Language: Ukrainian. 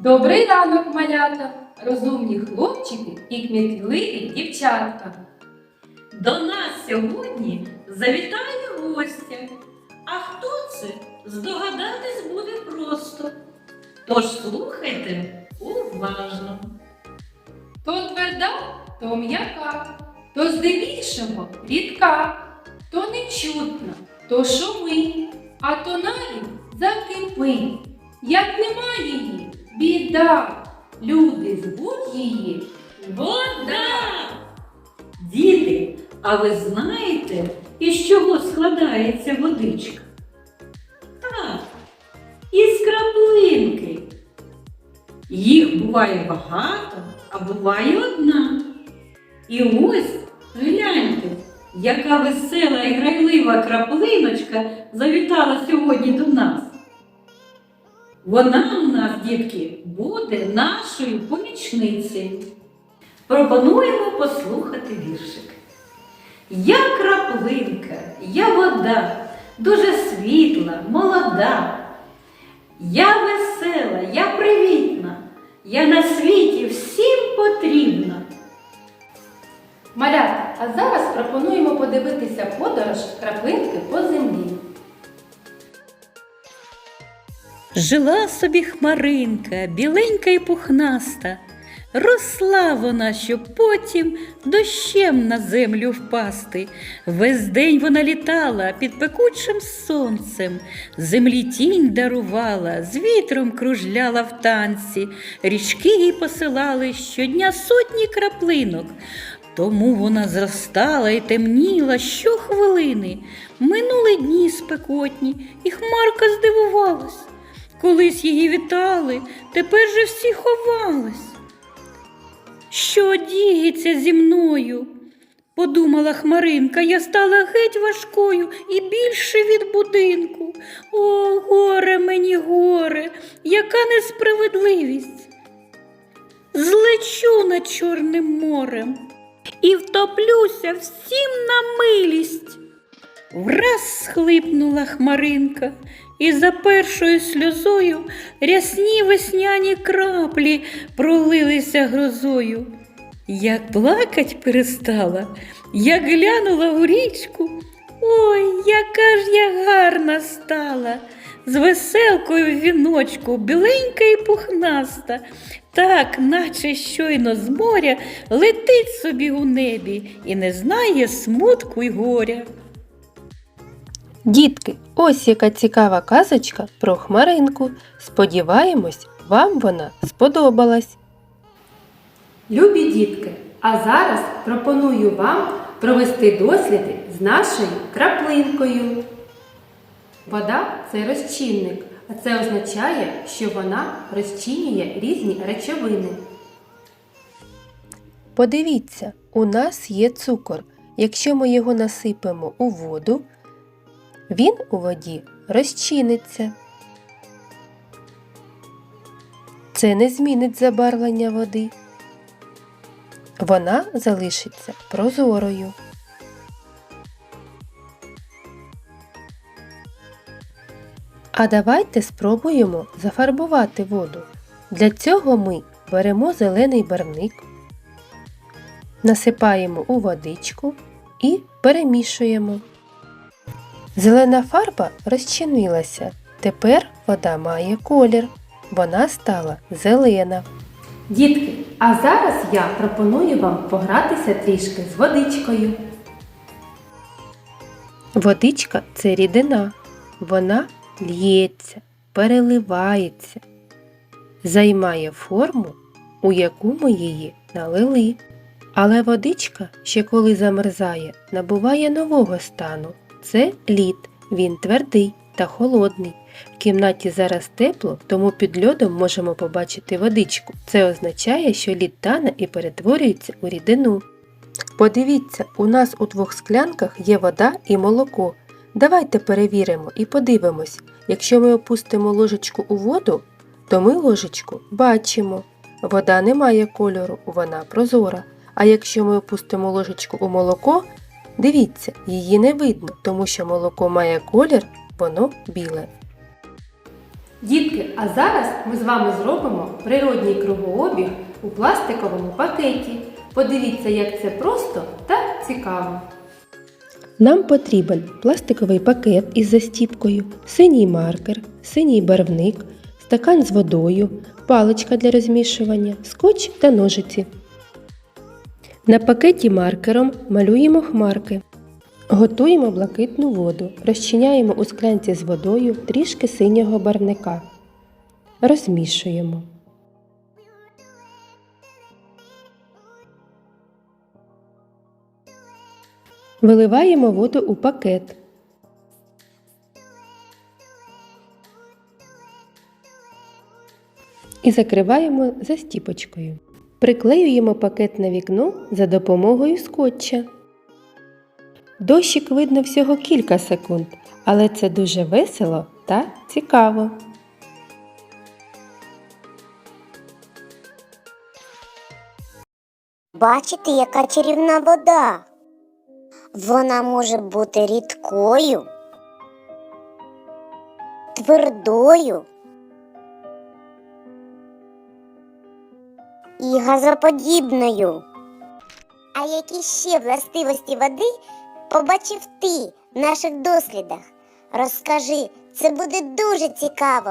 Добрий ранок, малята, розумні хлопчики і кмітливі дівчатка. До нас сьогодні завітає гостя. А хто це? Здогадатись буде просто. Тож слухайте уважно. То тверда, то м'яка, то здебільшого рідка, то нечутна, то шумить, а то навіть закипить. Як нема її, біда, люди звуть її. Вода! Діти, а ви знаєте, із чого складається водичка? Так, із краплинки. Їх буває багато, а буває одна. І ось гляньте, яка весела і грайлива краплиночка завітала сьогодні до нас. Вона у нас, дітки, буде нашою помічницею. Пропонуємо послухати віршик. Я краплинка, я вода, дуже світла, молода. Я весела, я привітна, я на світі всім потрібна. Малята, а зараз пропонуємо подивитися подорож краплинки по Жила собі хмаринка, біленька і пухнаста. Росла вона, щоб потім дощем на землю впасти. Весь день вона літала під пекучим сонцем, землі тінь дарувала, з вітром кружляла в танці, річки їй посилали щодня сотні краплинок. Тому вона зростала і темніла щохвилини. Минули дні спекотні, і хмарка здивувалась. Колись її вітали, тепер же всі ховались. Що діється зі мною? Подумала Хмаринка, я стала геть важкою і більше від будинку. О, горе мені, горе, яка несправедливість. Злечу над Чорним морем і втоплюся всім на милість. Враз схлипнула хмаринка, і за першою сльозою рясні весняні краплі пролилися грозою. Як плакать перестала, як глянула у річку, ой, яка ж я гарна стала, з веселкою в віночку, біленька і пухнаста, так, наче щойно з моря, летить собі у небі і не знає смутку й горя. Дітки, ось яка цікава казочка про хмаринку. Сподіваємось, вам вона сподобалась. Любі дітки, а зараз пропоную вам провести досліди з нашою краплинкою. Вода це розчинник, а це означає, що вона розчинює різні речовини. Подивіться, у нас є цукор. Якщо ми його насипемо у воду, він у воді розчиниться. Це не змінить забарвлення води. Вона залишиться прозорою. А давайте спробуємо зафарбувати воду. Для цього ми беремо зелений барвник, насипаємо у водичку і перемішуємо. Зелена фарба розчинилася. Тепер вода має колір. Вона стала зелена. Дітки, а зараз я пропоную вам погратися трішки з водичкою. Водичка це рідина. Вона л'ється, переливається, займає форму, у яку ми її налили. Але водичка, ще коли замерзає, набуває нового стану. Це лід. Він твердий та холодний. В кімнаті зараз тепло, тому під льодом можемо побачити водичку. Це означає, що лід тане і перетворюється у рідину. Подивіться, у нас у двох склянках є вода і молоко. Давайте перевіримо і подивимось. Якщо ми опустимо ложечку у воду, то ми ложечку бачимо. Вода не має кольору, вона прозора. А якщо ми опустимо ложечку у молоко, дивіться, її не видно, тому що молоко має колір, воно біле. Дітки, а зараз ми з вами зробимо природній кругообіг у пластиковому пакеті. Подивіться, як це просто та цікаво. Нам потрібен пластиковий пакет із застіпкою, синій маркер, синій барвник, стакан з водою, паличка для розмішування, скотч та ножиці. На пакеті маркером малюємо хмарки. Готуємо блакитну воду, розчиняємо у склянці з водою трішки синього барвника. Розмішуємо. Виливаємо воду у пакет. І закриваємо застіпочкою. Приклеюємо пакет на вікно за допомогою скотча. Дощик видно всього кілька секунд, але це дуже весело та цікаво. Бачите, яка чарівна вода? Вона може бути рідкою, твердою і газоподібною. А які ще властивості води побачив ти в наших дослідах? Розкажи, це буде дуже цікаво.